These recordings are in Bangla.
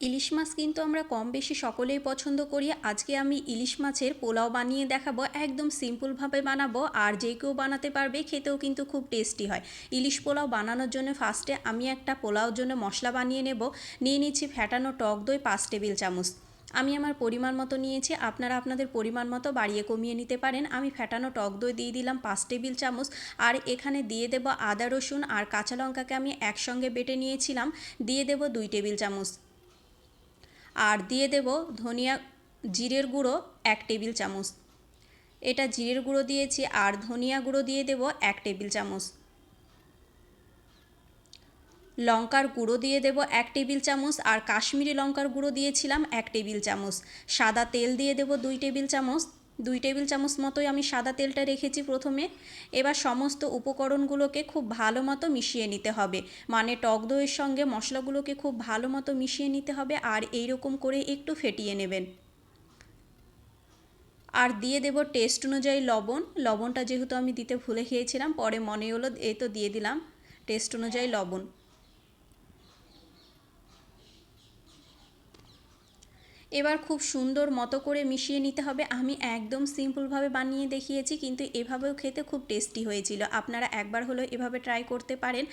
ইলিশ মাছ কিন্তু আমরা কম বেশি সকলেই পছন্দ করি। আজকে আমি ইলিশ মাছের পোলাও বানিয়ে দেখাবো, একদম সিম্পলভাবে বানাবো, আর যে কেউ বানাতে পারবে খেতেও কিন্তু খুব টেস্টি হয়। ইলিশ পোলাও বানানোর জন্য ফার্স্টে আমি একটা পোলাওর জন্য মশলা বানিয়ে নেব। নিয়ে নিচ্ছি ফ্যাটানো টক দই, পাঁচ টেবিল চামচ। আমি আমার পরিমাণ মতো নিয়েছি, আপনারা আপনাদের পরিমাণ মতো বাড়িয়ে কমিয়ে নিতে পারেন। আমি ফ্যাটানো টক দই দিয়ে দিলাম পাঁচ টেবিল চামচ। আর এখানে দিয়ে দেব আদা রসুন আর কাঁচা লঙ্কাকে আমি একসঙ্গে বেটে নিয়েছিলাম। দিয়ে দেব দুই টেবিল চামচ। আর দিয়ে দেব ধনিয়া জিরের গুঁড়ো এক টেবিল চামচ। এটা জিরের গুঁড়ো দিয়েছি আর ধনিয়া গুঁড়ো দিয়ে দেব এক টেবিল চামচ। লঙ্কার গুঁড়ো দিয়ে দেব এক টেবিল চামচ আর কাশ্মীরি লঙ্কার গুঁড়ো দিয়েছিলাম এক টেবিল চামচ। সাদা তেল দিয়ে দেব দুই টেবিল চামচ। দুই টেবিল চামচ মতোই আমি সাদা তেলটা রেখেছি প্রথমে। এবার সমস্ত উপকরণগুলোকে খুব ভালো মতো মিশিয়ে নিতে হবে। মানে টক দইয়ের সঙ্গে মশলাগুলোকে খুব ভালো মতো মিশিয়ে নিতে হবে আর এই রকম করে একটু ফেটিয়ে নেবেন। আর দিয়ে দেব টেস্ট অনুযায়ী লবণ। লবণটা যেহেতু আমি দিতে ভুলে খেয়েছিলাম পরে মনে হলো এই তো দিয়ে দিলাম। টেস্ট অনুযায়ী লবণ। এবার খুব সুন্দর মতো করে মিশিয়ে নিতে হবে। আমি একদম সিম্পলভাবে বানিয়ে দেখিয়েছি, কিন্তু এভাবেও খেতে খুব টেস্টি হয়েছিল। আপনারা একবার হলেও এভাবে ট্রাই করতে পারেন।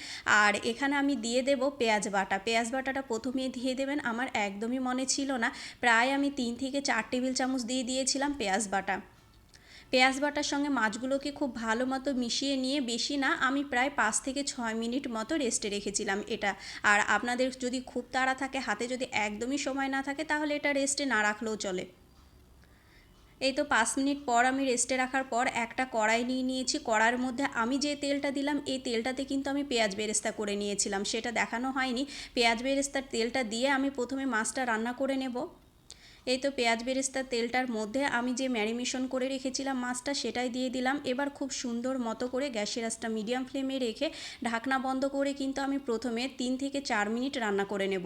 আর এখানে আমি দিয়ে দেব পেঁয়াজ বাটা। পেঁয়াজ বাটাটা প্রথমেই দিয়ে দেবেন, আমার একদমই মনে ছিল না। প্রায় আমি তিন থেকে চার টেবিল চামচ দিয়ে দিয়েছিলাম পেঁয়াজ বাটা। পেঁয়াজ বাটার সঙ্গে মাছগুলোকে খুব ভালো মতো মিশিয়ে নিয়ে বেশি না, আমি প্রায় পাঁচ থেকে ছয় মিনিট মতো রেস্টে রেখেছিলাম এটা। আর আপনাদের যদি খুব তাড়া থাকে, হাতে যদি একদমই সময় না থাকে, তাহলে এটা রেস্টে না রাখলেও চলে। এই তো পাঁচ মিনিট পর আমি রেস্টে রাখার পর একটা কড়াই নিয়ে নিয়েছি। কড়ার মধ্যে আমি যে তেলটা দিলাম, এই তেলটাতে কিন্তু আমি পেঁয়াজ বেরেস্তা করে নিয়েছিলাম। সেটা দেখানো হয়নি। পেঁয়াজ বেরেস্তার তেলটা দিয়ে আমি প্রথমে মাছটা রান্না করে নেব। এই তো পেঁয়াজ বেরেস্তার তেলটার মধ্যে আমি যে ম্যারিনেশন করে রেখেছিলাম মাছটা সেটাই দিয়ে দিলাম। এবার খুব সুন্দর মতো করে গ্যাসের আঁচটা মিডিয়াম ফ্লেমে রেখে ঢাকনা বন্ধ করে কিন্তু আমি প্রথমে তিন থেকে চার মিনিট রান্না করে নেব।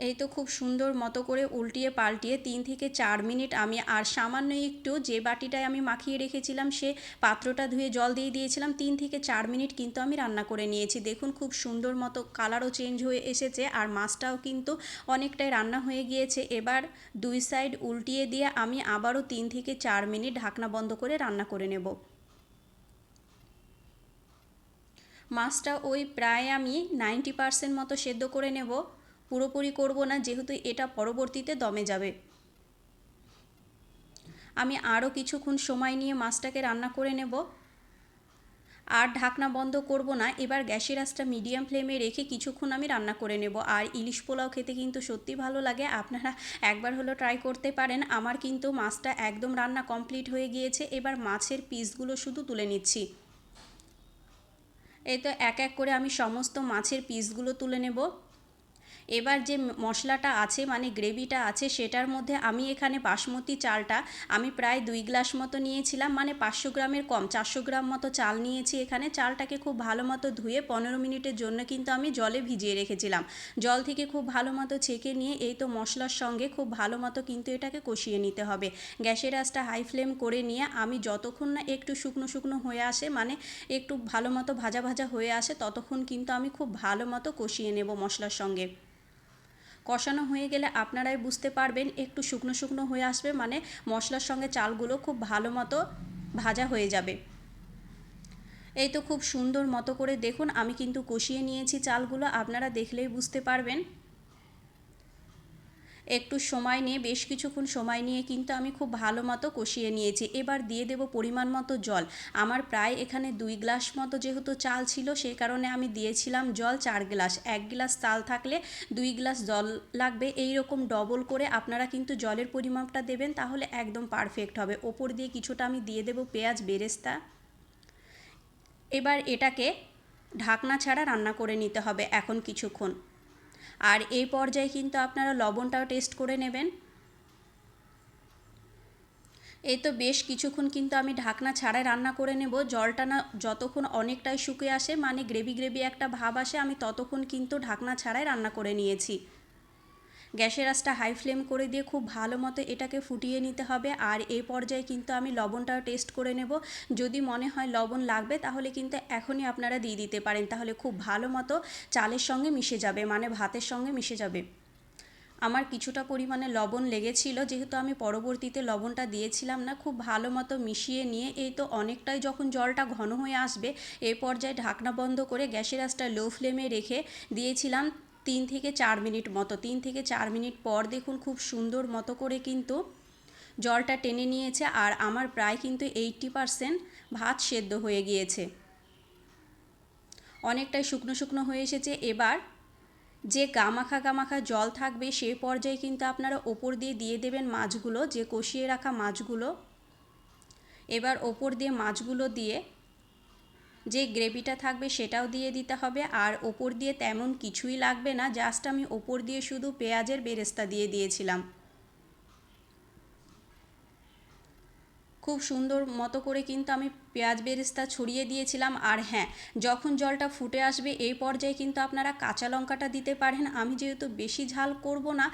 এই তো খুব সুন্দর মতো করে উল্টিয়ে পাল্টিয়ে তিন থেকে চার মিনিট আমি আর সামান্য একটু যে বাটিটায় আমি মাখিয়ে রেখেছিলাম সে পাত্রটা ধুয়ে জল দিয়ে দিয়েছিলাম, তিন থেকে চার মিনিট কিন্তু আমি রান্না করে নিয়েছি। দেখুন খুব সুন্দর মতো কালারও চেঞ্জ হয়ে এসেছে আর মাছটাও কিন্তু অনেকটাই রান্না হয়ে গিয়েছে। এবার দুই সাইড উল্টিয়ে দিয়ে আমি আবারও তিন থেকে চার মিনিট ঢাকনা বন্ধ করে রান্না করে নেব। মাছটা ওই প্রায় আমি নাইনটি পারসেন্ট মতো সেদ্ধ করে নেব। পুরোপুরি করব না, যেহেতু এটা পরবর্তীতে দমে যাবে। আমি আরও কিছুক্ষণ সময় নিয়ে মাছটাকে রান্না করে নেব। আর ঢাকনা বন্ধ করব না, এবার গ্যাসের আঁচটা মিডিয়াম ফ্লেমে রেখে কিছুক্ষণ আমি রান্না করে নেব। আর ইলিশ পোলাও খেতে কিন্তু সত্যি ভালো লাগে, আপনারা একবার হলো ট্রাই করতে পারেন। আমার কিন্তু মাছটা একদম রান্না কমপ্লিট হয়ে গিয়েছে, এবার মাছের পিসগুলো শুধু তুলে নিচ্ছি। এই তো এক এক করে আমি সমস্ত মাছের পিসগুলো তুলে নেব। এবার যে মশলাটা আছে মানে গ্রেভিটা আছে, সেটার মধ্যে আমি এখানে বাসমতি চালটা আমি প্রায় দুই গ্লাস মতো নিয়েছিলাম মানে পাঁচশো গ্রামের কম, চারশো গ্রাম মতো চাল নিয়েছি এখানে। চালটাকে খুব ভালো মতো ধুয়ে পনেরো মিনিটের জন্য কিন্তু আমি জলে ভিজিয়ে রেখেছিলাম। জল থেকে খুব ভালো মতো ছেঁকে নিয়ে এই তো মশলার সঙ্গে খুব ভালো মতো কিন্তু এটাকে কষিয়ে নিতে হবে। গ্যাসের আঁচটা হাই ফ্লেম করে নিয়ে আমি যতক্ষণ না একটু শুকনো শুকনো হয়ে আসে মানে একটু ভালো মতো ভাজা ভাজা হয়ে আসে, ততক্ষণ কিন্তু আমি খুব ভালো মতো কষিয়ে নেব মশলার সঙ্গে। কষানো হয়ে গেলে আপনারাই বুঝতে পারবেন, একটু শুকনো শুকনো হয়ে আসবে মানে মশলার সঙ্গে চালগুলো খুব ভালো মতো ভাজা হয়ে যাবে। এই তো খুব সুন্দর মতো করে দেখুন, আমি কিন্তু কষিয়ে নিয়েছি চালগুলো, আপনারা দেখলেই বুঝতে পারবেন। একটু সময় নিয়ে, বেশ কিছুক্ষণ সময় নিয়ে কিন্তু আমি খুব ভালো মতো কষিয়ে নিয়েছি। এবার দিয়ে দেব পরিমাণ মতো জল। আমার প্রায় এখানে দুই গ্লাস মতো যেহেতু চাল ছিল সেই কারণে আমি দিয়েছিলাম জল চার গ্লাস। এক গ্লাস চাল থাকলে দুই গ্লাস জল লাগবে। এই রকম ডবল করে আপনারা কিন্তু জলের পরিমাপটা দেবেন, তাহলে একদম পারফেক্ট হবে। ওপর দিয়ে কিছুটা আমি দিয়ে দেব পেঁয়াজ বেরেস্তা। এবার এটাকে ঢাকনা ছাড়া রান্না করে নিতে হবে এখন কিছুক্ষণ। আর এই পর্যায়ে কিন্তু আপনারা লবণটাও টেস্ট করে নেবেন। এই তো বেশ কিছুক্ষণ কিন্তু আমি ঢাকনা ছাড়াই রান্না করে নেব। জলটা না যতক্ষণ অনেকটাই শুকে আসে মানে গ্রেভি গ্রেভি একটা ভাব আসে, আমি ততক্ষণ কিন্তু ঢাকনা ছাড়াই রান্না করে নিয়েছি। গ্যাসের আঁচটা হাই ফ্লেম করে দিয়ে খুব ভালো মতো এটাকে ফুটিয়ে নিতে হবে। আর এই পর্যায়ে কিন্তু আমি লবণটাও টেস্ট করে নেব। যদি মনে হয় লবণ লাগবে, তাহলে কিন্তু এখনই আপনারা দিয়ে দিতে পারেন। তাহলে খুব ভালো মতো চালের সঙ্গে মিশে যাবে মানে ভাতের সঙ্গে মিশে যাবে। আমার কিছুটা পরিমাণে লবণ লেগেছিল, যেহেতু আমি পরবর্তীতে লবণটা দিয়েছিলাম না, খুব ভালো মতো মিশিয়ে নিয়ে এই তো অনেকটাই যখন জলটা ঘন হয়ে আসবে এই পর্যায়ে ঢাকনা বন্ধ করে গ্যাসের আঁচটা লো ফ্লেমে রেখে দিয়েছিলাম। তিন থেকে চার মিনিট মতো, তিন থেকে চার মিনিট পর দেখুন খুব সুন্দর মতো করে কিন্তু জলটা টেনে নিয়েছে আর আমার প্রায় কিন্তু এইটটি পারসেন্ট ভাত সেদ্ধ হয়ে গিয়েছে। অনেকটাই শুকনো শুকনো হয়ে এসেছে। এবার যে গামাখা গামাখা জল থাকবে সেই পর্যায়ে কিন্তু আপনারা ওপর দিয়ে দিয়ে দেবেন মাছগুলো, যে কষিয়ে রাখা মাছগুলো। এবার ওপর দিয়ে মাছগুলো দিয়ে যে গ্রেভিটা থাকবে সেটাও দিয়ে দিতে হবে। আর ওপর দিয়ে তেমন কিছুই লাগবে না, জাস্ট আমি ওপর দিয়ে শুধু পেঁয়াজের বেরেস্তা দিয়ে দিয়েছিলাম। খুব সুন্দর মতো করে কিন্তু আমি পেঁয়াজ বেরেস্তা ছড়িয়ে দিয়েছিলাম। আর হ্যাঁ যখন জলটা ফুটে আসবে, এই পর্যায়ে কিন্তু আপনারা কাঁচা লঙ্কাটা দিতে পারেন। আমি যেহেতু বেশি ঝাল করব না,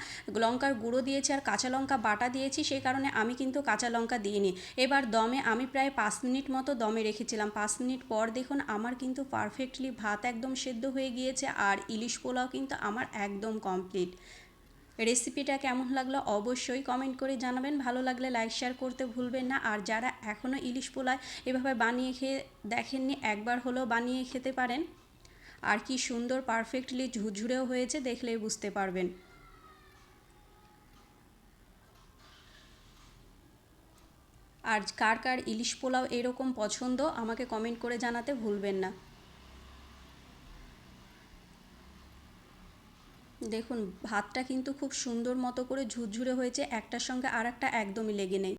লঙ্কার গুঁড়ো দিয়েছি আর কাঁচা লঙ্কা বাটা দিয়েছি সেই কারণে আমি কিন্তু কাঁচা লঙ্কা দিইনি। এবার দমে আমি প্রায় পাঁচ মিনিট মতো দমে রেখেছিলাম। পাঁচ মিনিট পর দেখুন, আমার কিন্তু পারফেক্টলি ভাত একদম সেদ্ধ হয়ে গিয়েছে। আর ইলিশ পোলাও কিন্তু আমার একদম কমপ্লিট। রেসিপিটা কেমন লাগল অবশ্যই কমেন্ট করে জানাবেন। ভালো লাগলে লাইক শেয়ার করতে ভুলবেন না। আর যারা এখনও ইলিশ পোলায় এভাবে বানিয়ে খেয়ে দেখেননি, একবার হলেও বানিয়ে খেতে পারেন। আর কি সুন্দর পারফেক্টলি ঝুরঝুরেও হয়েছে, দেখলেই বুঝতে পারবেন। আর কার কার ইলিশ পোলাও এরকম পছন্দ, আমাকে কমেন্ট করে জানাতে ভুলবেন না। দেখুন, ভাতটা কিন্তু খুব সুন্দর মতো করে ঝুরঝুরে হয়েছে, একটার সঙ্গে আর একটা একদমই লেগে নেই।